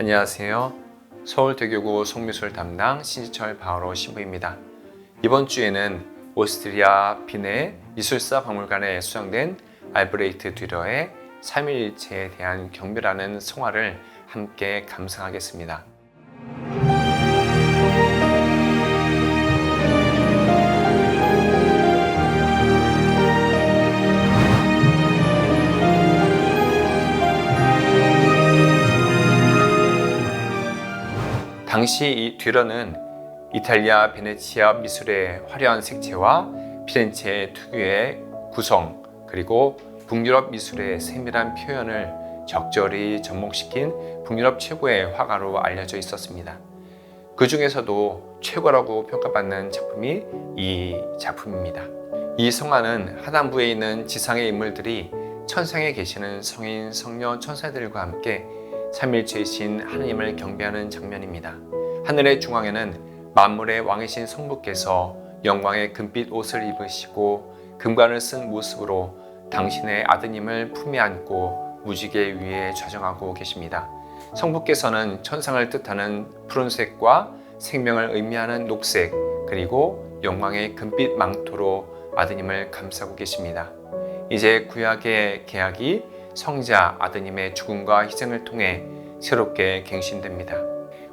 안녕하세요. 서울대교구 송미술 담당 신지철 바오로 신부입니다. 이번 주에는 오스트리아 빈의 미술사 박물관에 수정된 알브레이트 듀러의 3일체에 대한 경배라는 성화를 함께 감상하겠습니다. 당시 이 듀러는 이탈리아 베네치아 미술의 화려한 색채와 피렌체 특유의 구성 그리고 북유럽 미술의 세밀한 표현을 적절히 접목시킨 북유럽 최고의 화가로 알려져 있었습니다. 그 중에서도 최고라고 평가받는 작품이 이 작품입니다. 이 성화는 하단부에 있는 지상의 인물들이 천상에 계시는 성인, 성녀, 천사들과 함께 삼일체이신 하나님을 경배하는 장면입니다. 하늘의 중앙에는 만물의 왕이신 성부께서 영광의 금빛 옷을 입으시고 금관을 쓴 모습으로 당신의 아드님을 품에 안고 무지개 위에 좌정하고 계십니다. 성부께서는 천상을 뜻하는 푸른색과 생명을 의미하는 녹색 그리고 영광의 금빛 망토로 아드님을 감싸고 계십니다. 이제 구약의 계약이 성자 아드님의 죽음과 희생을 통해 새롭게 갱신됩니다.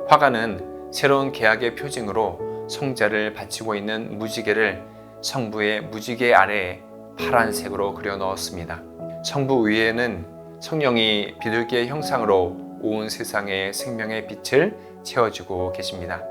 화가는 새로운 계약의 표징으로 성자를 바치고 있는 무지개를 성부의 무지개 아래에 파란색으로 그려 넣었습니다. 성부 위에는 성령이 비둘기의 형상으로 온 세상의 생명의 빛을 채워주고 계십니다.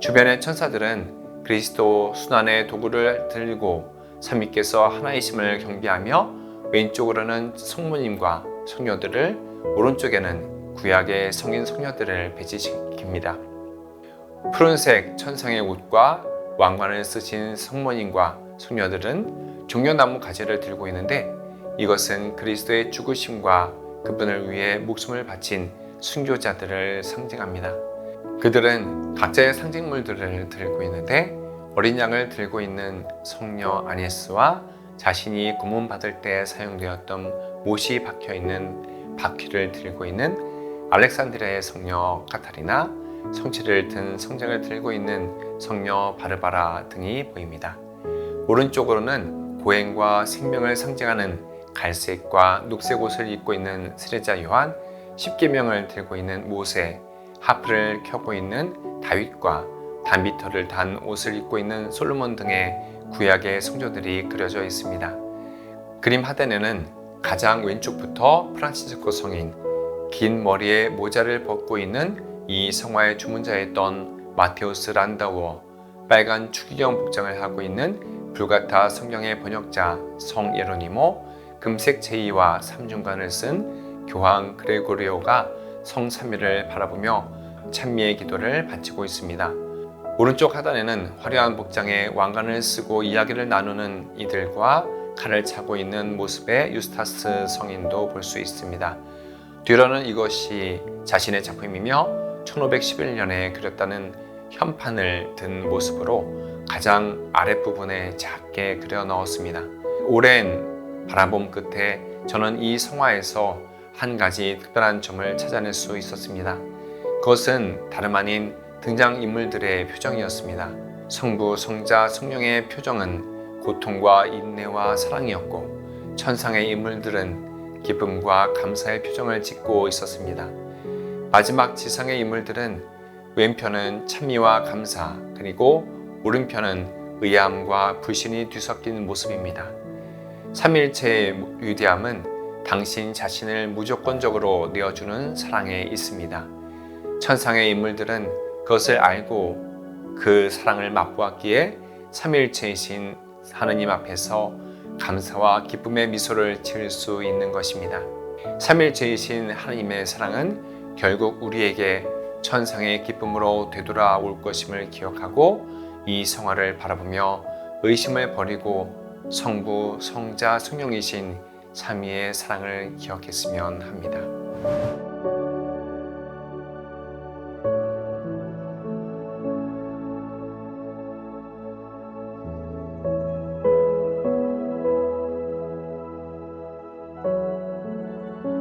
주변의 천사들은 그리스도 순환의 도구를 들고 삼위께서 하나이심을 경배하며 왼쪽으로는 성모님과 성녀들을 오른쪽에는 구약의 성인 성녀들을 배치시킵니다. 푸른색 천상의 옷과 왕관을 쓰신 성모님과 성녀들은 종려나무 가지를 들고 있는데 이것은 그리스도의 죽으심과 그분을 위해 목숨을 바친 순교자들을 상징합니다. 그들은 각자의 상징물들을 들고 있는데 어린 양을 들고 있는 성녀 아니스와 자신이 고문 받을 때 사용되었던 못이 박혀 있는 바퀴를 들고 있는 알렉산드리아의 성녀 카타리나, 성체를 든 성장을 들고 있는 성녀 바르바라 등이 보입니다. 오른쪽으로는 고행과 생명을 상징하는 갈색과 녹색 옷을 입고 있는 세례자 요한, 십계명을 들고 있는 모세, 하프를 켜고 있는 다윗과 단비터를 단 옷을 입고 있는 솔로몬 등의 구약의 성조들이 그려져 있습니다. 그림 하단에는 가장 왼쪽부터 프란치스코 성인, 긴 머리에 모자를 벗고 있는 이 성화의 주문자였던 마테우스 란다워, 빨간 추기경 복장을 하고 있는 불가타 성경의 번역자 성 예로니모, 금색 제이와 삼중간을 쓴 교황 그레고리오가 성 삼위를 바라보며 찬미의 기도를 바치고 있습니다. 오른쪽 하단에는 화려한 복장에 왕관을 쓰고 이야기를 나누는 이들과 칼을 차고 있는 모습의 유스타스 성인도 볼 수 있습니다. 듀러는 이것이 자신의 작품이며 1511년에 그렸다는 현판을 든 모습으로 가장 아랫부분에 작게 그려 넣었습니다. 오랜 바라봄 끝에 저는 이 성화에서 한 가지 특별한 점을 찾아낼 수 있었습니다. 그것은 다름 아닌 등장인물들의 표정이었습니다. 성부, 성자, 성령의 표정은 고통과 인내와 사랑이었고 천상의 인물들은 기쁨과 감사의 표정을 짓고 있었습니다. 마지막 지상의 인물들은 왼편은 찬미와 감사 그리고 오른편은 의암과 불신이 뒤섞인 모습입니다. 삼일체의 위대함은 당신 자신을 무조건적으로 내어주는 사랑에 있습니다. 천상의 인물들은 그것을 알고 그 사랑을 맛보았기에 삼일체이신 하느님 앞에서 감사와 기쁨의 미소를 지을 수 있는 것입니다. 삼일체이신 하느님의 사랑은 결국 우리에게 천상의 기쁨으로 되돌아올 것임을 기억하고 이 성화를 바라보며 의심을 버리고 성부, 성자, 성령이신 삼위의 사랑을 기억했으면 합니다.